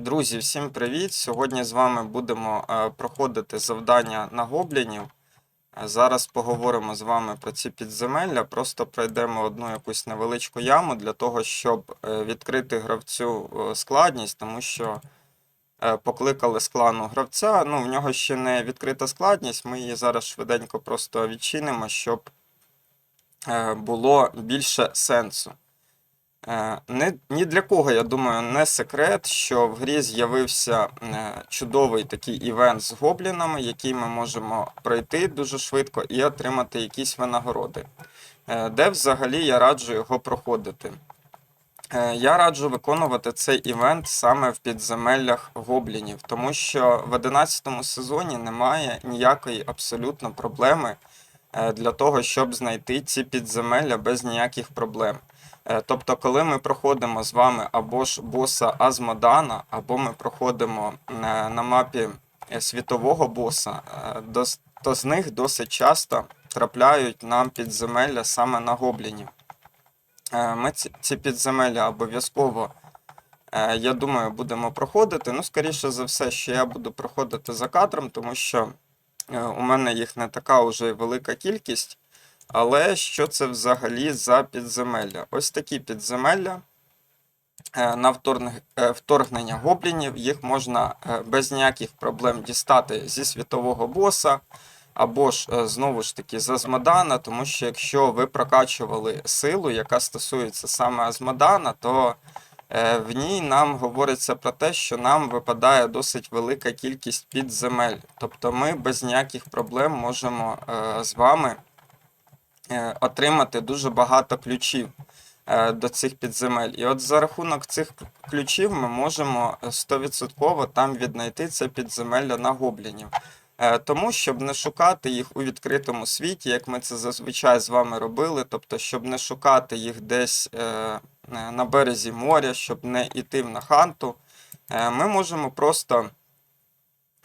Друзі, всім привіт! Сьогодні з вами будемо е, проходити завдання на гоблінів. Е, Зараз поговоримо з вами про ці підземелля. Просто пройдемо одну якусь невеличку яму для того, щоб е, відкрити гравцю складність, тому що покликали з клану гравця. Ну, в нього ще не відкрита складність. Ми її зараз швиденько просто відчинимо, щоб було більше сенсу. Е, ні для кого, я думаю, не секрет, що в грі з'явився е, чудовий такий івент з гоблінами, який ми можемо пройти дуже швидко і отримати якісь винагороди. Е, Де взагалі я раджу його проходити? Я раджу виконувати цей івент саме в підземеллях гоблінів, тому що в 11 сезоні немає ніякої абсолютно проблеми для того, щоб знайти ці підземелля без ніяких проблем. Е, Тобто, коли ми проходимо з вами або ж боса Азмодана, або ми проходимо е, на мапі е, світового боса, то з них досить часто трапляють нам підземелля саме на гоблінів. Ми ці- підземелля обов'язково, я думаю, будемо проходити. Ну, скоріше за все, що я буду проходити за кадром, тому що у мене їх не така вже велика кількість. Але що це взагалі за підземелля? Ось такі підземелля е, на е, вторгнення гоблінів. Їх можна е, без ніяких проблем дістати зі світового боса, або ж знову ж таки з Азмодана, тому що якщо ви прокачували силу, яка стосується саме Азмодана, то в ній нам говориться про те, що нам випадає досить велика кількість підземель. Тобто ми без ніяких проблем можемо з вами отримати дуже багато ключів е, до цих підземель. І от за рахунок цих ключів ми можемо е, 100% там віднайти це підземелля на гоблінів. Е, Тому, щоб не шукати їх у відкритому світі, як ми це зазвичай з вами робили, тобто, щоб не шукати їх десь е, е, на березі моря, щоб не йти на ханту, е, ми можемо просто е,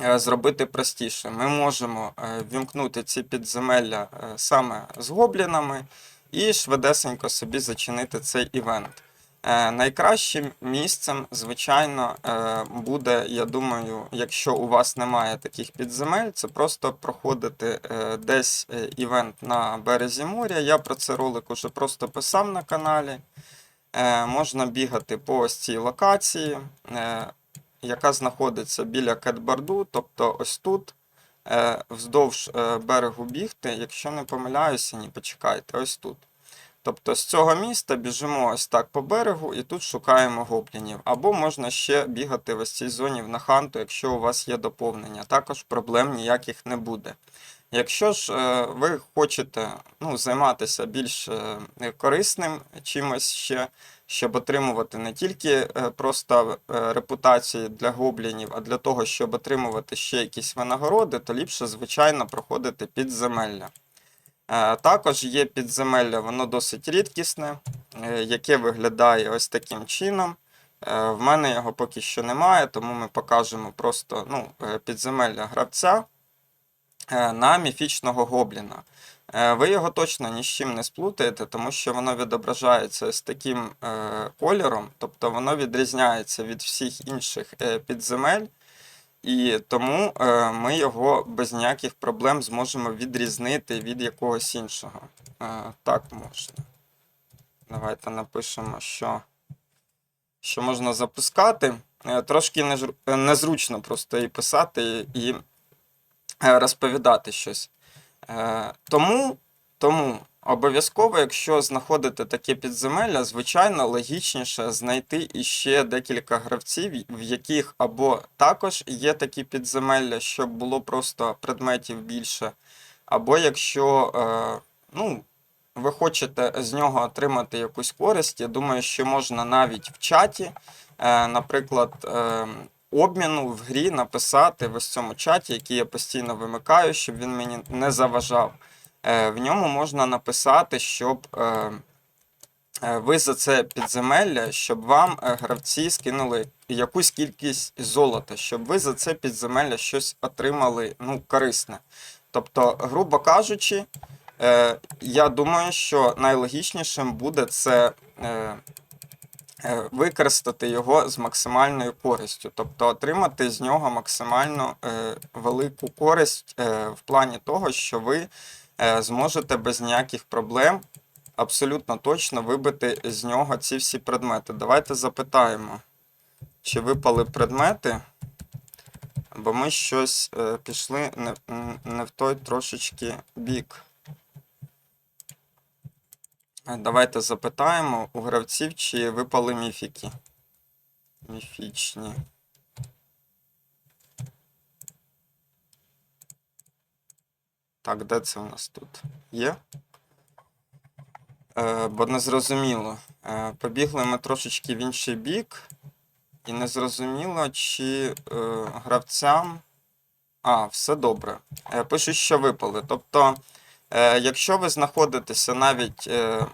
зробити простіше. Ми можемо е, вімкнути ці підземелля е, саме з гоблінами і швидесенько собі зачинити цей івент. Е, Найкращим місцем, звичайно, е, буде, я думаю, якщо у вас немає таких підземель, це просто проходити е, десь е, івент на березі моря. Я про це ролик уже просто писав на каналі. Е, Можна бігати по ось цій локації, е, яка знаходиться біля кетбарду, тобто ось тут. е, Вздовж е, берегу бігти, якщо не помиляюся, ні, почекайте, ось тут. Тобто з цього міста біжимо ось так по берегу і тут шукаємо гоблінів. Або можна ще бігати в цій зоні в Наханту, якщо у вас є доповнення. Також проблем ніяких не буде. Якщо ж е, ви хочете ну, займатися більш е, корисним чимось ще, щоб отримувати не тільки е, просто репутацію для гоблінів, а для того, щоб отримувати ще якісь винагороди, то ліпше, звичайно, проходити підземелля. Також є підземелля, воно досить рідкісне, яке виглядає ось таким чином. В мене його поки що немає, тому ми покажемо просто ну, підземелля гравця на міфічного гобліна. Е, Ви його точно ні з чим не сплутаєте, тому що воно відображається з таким е, кольором, тобто воно відрізняється від всіх інших е, підземель. І тому е, ми його без ніяких проблем зможемо відрізнити від якогось іншого. Е, так можна. Давайте напишемо, що, що можна запускати. Е, трошки е, незручно просто і писати, і е, розповідати щось. Е, тому, тому обов'язково, якщо знаходите таке підземелля, звичайно, логічніше знайти іще декілька гравців, в яких або також є такі підземелля, щоб було просто предметів більше, або якщо е, ну, ви хочете з нього отримати якусь користь, я думаю, що можна навіть в чаті, е, наприклад, е, обміну в грі написати в ось цьому чаті, який я постійно вимикаю, щоб він мені не заважав. Е, В ньому можна написати, щоб е, е, ви за це підземелля, щоб вам гравці скинули якусь кількість золота, щоб ви за це підземелля щось отримали ну, корисне. Тобто, грубо кажучи, я думаю, що найлогічнішим буде це використати його з максимальною користю, тобто отримати з нього максимально е, велику користь е, в плані того, що ви е, зможете без ніяких проблем абсолютно точно вибити з нього ці всі предмети. Давайте запитаємо, чи випали предмети, бо ми щось е, пішли не в той трошечки бік. Е, Давайте запитаємо у гравців, чи випали міфіки. Міфічні. Так, де це у нас тут? Є? Е, бо не зрозуміло. Е, побігли ми трошечки в інший бік, і не зрозуміло, чи е, гравцям. А, все добре. Е, пишуть, що випали. Тобто, якщо ви знаходитеся навіть е,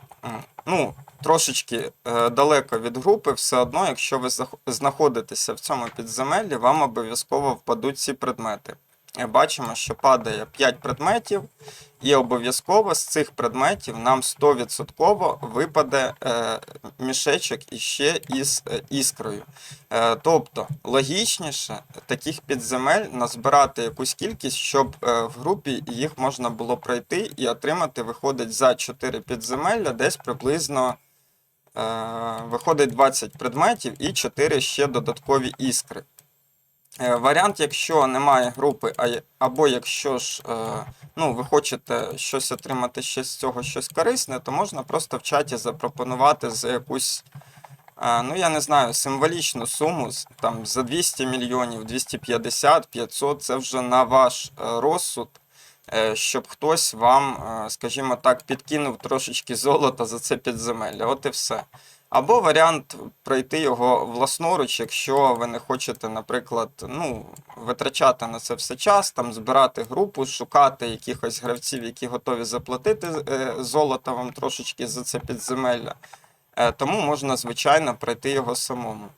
ну, трошечки е, далеко від групи, все одно, якщо ви знаходитеся в цьому підземеллі, вам обов'язково впадуть ці предмети. Бачимо, що падає 5 предметів, і обов'язково з цих предметів нам 100% випаде е, мішечок іще із е, іскрою. Е, тобто, логічніше таких підземель назбирати якусь кількість, щоб в групі їх можна було пройти і отримати, виходить, за 4 підземелля десь приблизно виходить 20 предметів і 4 ще додаткові іскри. Е, Варіант, якщо немає групи, або якщо ж е, ну, ви хочете щось отримати ще з цього щось корисне, то можна просто в чаті запропонувати за якусь, е, ну я не знаю, символічну суму, там за 200 мільйонів, 250, 500, це вже на ваш розсуд, щоб хтось вам, скажімо так, підкинув трошечки золота за це підземелля. От і все. Або варіант пройти його власноруч, якщо ви не хочете, наприклад, ну, витрачати на це все час, там збирати групу, шукати якихось гравців, які готові заплатити е, золото вам трошечки за це підземелля. Е, тому можна, звичайно, пройти його самому.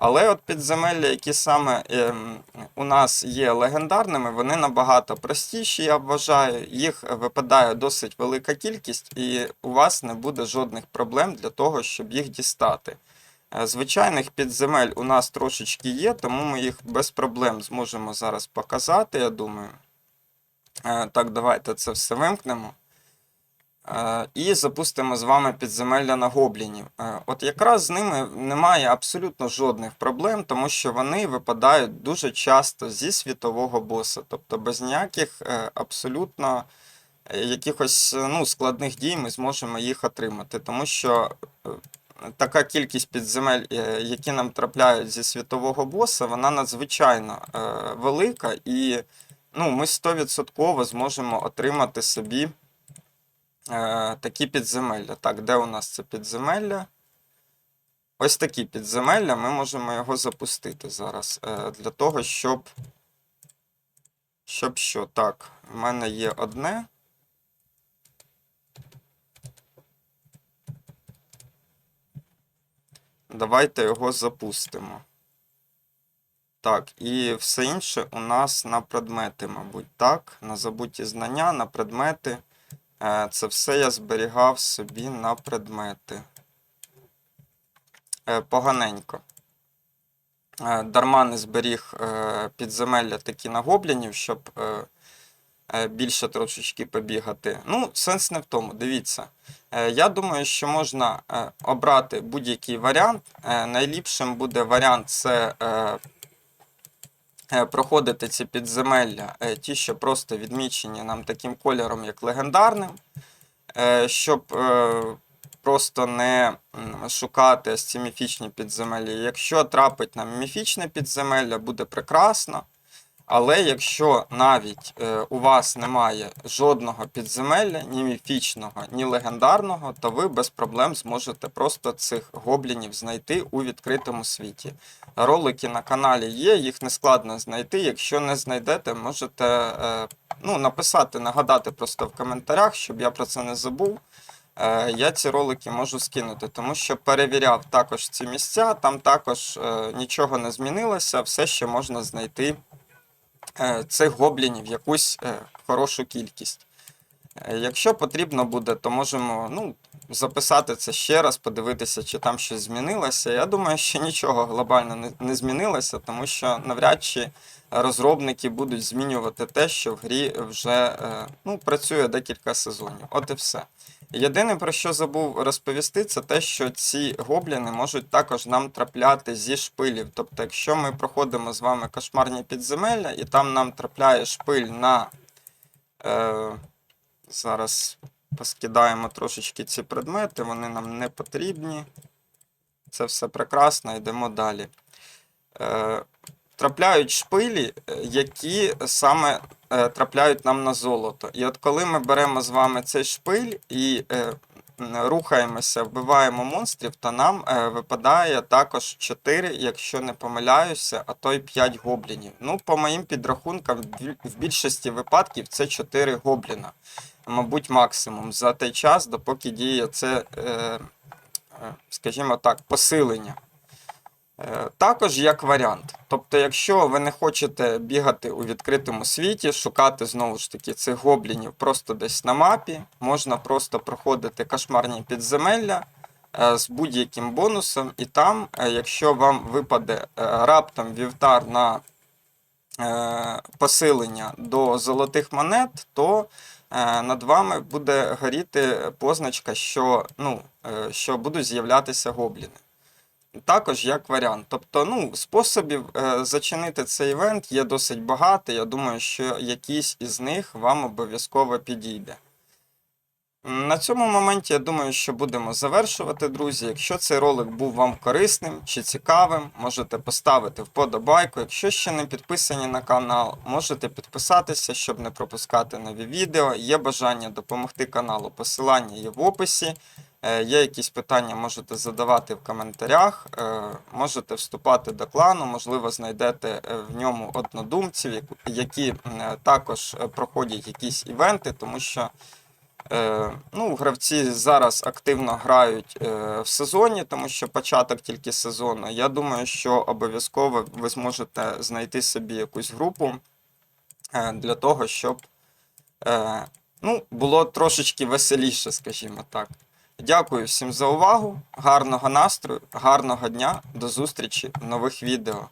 Але от підземелля, які саме ем, у нас є легендарними, вони набагато простіші, я вважаю. Їх випадає досить велика кількість, і у вас не буде жодних проблем для того, щоб їх дістати. Е, Звичайних підземель у нас трошечки є, тому ми їх без проблем зможемо зараз показати, я думаю. Е, Так, давайте це все вимкнемо. Е, І запустимо з вами підземелля на гоблінів. Е, От якраз з ними немає абсолютно жодних проблем, тому що вони випадають дуже часто зі світового боса, тобто без ніяких е, абсолютно якихось ну, складних дій ми зможемо їх отримати, тому що така кількість підземель, які нам трапляють зі світового боса, вона надзвичайно велика, і ну, ми 100% зможемо отримати собі такі підземелля. Так, де у нас це підземелля? Ось такі підземелля, ми можемо його запустити зараз. Е, для того, щоб. Щоб що? Так, в мене є одне. Давайте його запустимо. Так, і все інше у нас на предмети, мабуть, так. На забуті знання, на предмети. Це все я зберігав собі на предмети. Е, Поганенько. Е, Дарма не зберіг е, підземелля такі на гоблінів, щоб більше трошечки побігати. Ну, сенс не в тому. Дивіться. Я думаю, що можна обрати будь-який варіант. Найліпшим буде варіант це проходити ці підземелля, е, ті, що просто відмічені нам таким кольором, як легендарним, е, щоб е, просто не шукати ці міфічні підземелля. Якщо трапить нам міфічне підземелля, буде прекрасно. Але якщо навіть е, у вас немає жодного підземелля, ні міфічного, ні легендарного, то ви без проблем зможете просто цих гоблінів знайти у відкритому світі. Ролики на каналі є, їх не складно знайти. Якщо не знайдете, можете е, ну, написати, нагадати просто в коментарях, щоб я про це не забув. Е, Я ці ролики можу скинути, тому що перевіряв також ці місця, там також нічого не змінилося, все ще можна знайти цих гоблінів якусь е, хорошу кількість. Е, Якщо потрібно буде, то можемо ну, записати це ще раз, подивитися, чи там щось змінилося. Я думаю, що нічого глобально не, змінилося, тому що навряд чи розробники будуть змінювати те, що в грі вже е, ну, працює декілька сезонів. От і все. Єдине, про що забув розповісти, це те, що ці гобліни можуть також нам трапляти зі шпилів. Тобто, якщо ми проходимо з вами кошмарні підземелля, і там нам трапляє шпиль на. Е, зараз поскидаємо трошечки ці предмети, вони нам не потрібні. Це все прекрасно, йдемо далі. Е, трапляють шпилі, е, які саме е, трапляють нам на золото. І от коли ми беремо з вами цей шпиль і е, рухаємося, вбиваємо монстрів, то нам е, випадає також 4, якщо не помиляюся, а то й 5 гоблінів. Ну, по моїм підрахункам, в більшості випадків це 4 гобліна. Мабуть, максимум за той час, допоки діє це, е, е, скажімо так, посилення. Також як варіант. Тобто, якщо ви не хочете бігати у відкритому світі, шукати знову ж таки цих гоблінів просто десь на мапі, можна просто проходити кошмарні підземелля е, з будь-яким бонусом, і там, е, якщо вам випаде е, раптом вівтар на посилення до золотих монет, то над вами буде горіти позначка, що, ну, що будуть з'являтися гобліни. Також як варіант. Тобто, ну, способів е, зачинити цей івент є досить багато. Я думаю, що якийсь із них вам обов'язково підійде. На цьому моменті я думаю, що будемо завершувати, друзі. Якщо цей ролик був вам корисним чи цікавим, можете поставити вподобайку. Якщо ще не підписані на канал, можете підписатися, щоб не пропускати нові відео. Є бажання допомогти каналу, посилання є в описі. Е, Є якісь питання, можете задавати в коментарях, е, можете вступати до клану, можливо, знайдете е, в ньому однодумців, які також проходять якісь івенти, тому що ну, гравці зараз активно грають в сезоні, тому що початок тільки сезону. Я думаю, що обов'язково ви зможете знайти собі якусь групу для того, щоб ну, було трошечки веселіше, скажімо так. Дякую всім за увагу, гарного настрою, гарного дня, до зустрічі в нових відео.